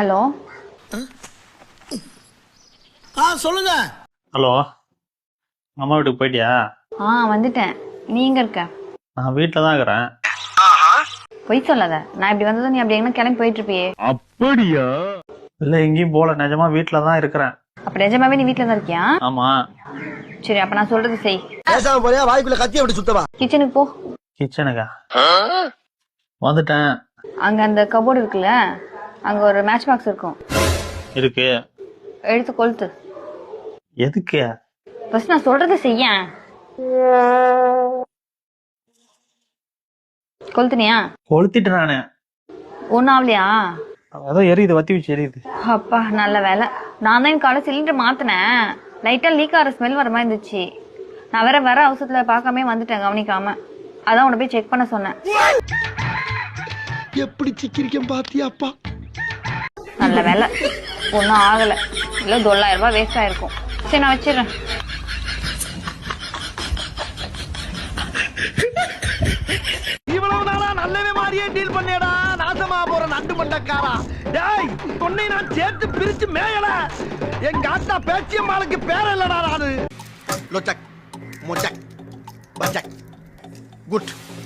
Hello? ஆ சொல்லுங்க. Hello அம்மா வீட்டுக்கு போயிட்டியா? ஆ வந்துட்டேன். நீ எங்க இருக்க? நான் வீட்டில் தான் இருக்கிறேன். பொய் சொல்லாத. நான் இப்படி வந்ததும் நீ அப்படி எங்கன்னா கிளம்பி போயிட்டு இருப்பியே இல்லை எங்கேயும் போகல நிஜமா வீட்டில் தான் இருக்கிறேன். அப்ப நிஜமாவே நீ வீட்ல தான் இருக்கியா? ஆமாம் சரி அப்ப நான் சொல்றது செய். பேசாம போறியா? வாய்க்குள்ள கத்தி அப்படி சுத்தவா? கிச்சனுக்கு போ. கிச்சனுக்கா வந்துட்டேன். அங்க அந்த கபோர்டு இருக்குல்ல? அங்க ஒரு மேட்ச் பாக்ஸ் இருக்கும். இருக்கு. எடுத்து கொளுத்து. எதுக்கு? ஃபர்ஸ்ட் நான் சொல்றது செய்ய. கொளுத்துனியா? கொளுத்திட்டு நானு. ஒன்னும் ஆகலையா ஏதோ எரியுது வத்தி வச்சு எரியுது. அப்பா நல்ல வேலை. நான் தான் காலை சிலிண்டர் மாத்தினேன். லைட்டா லீக் ஆகிற ஸ்மெல் வர மாதிரி இருந்துச்சு. நான் வேற வர அவசரத்துல பார்க்காம வந்துட்டேன் கவனிக்காம. அதான் உன்னை போய் செக் பண்ண சொன்னேன். எப்படி சிக்கிரிக்கம் பாத்தியாப்பா நல்ல வேலை. ஒன்றும் ஆகல. இல்லை தொள்ளாயிரம் ரூபாய் வேஸ்ட் ஆயிருக்கும். சரி நான் வச்சிடுறேன். இவ்வளவு நாளா நல்லவே மாதிரியே டீல் பண்ணியடா. நாசமா போற நண்டு மண்டக்காரா. டேய் உன்னை நான் சேர்த்து பிரிச்சு மேயல. எங்க ஆத்தா பேச்சியம்மாளுக்கு பேர இல்லடா நானு லொச்சக் மொச்சக் பச்சக் குட்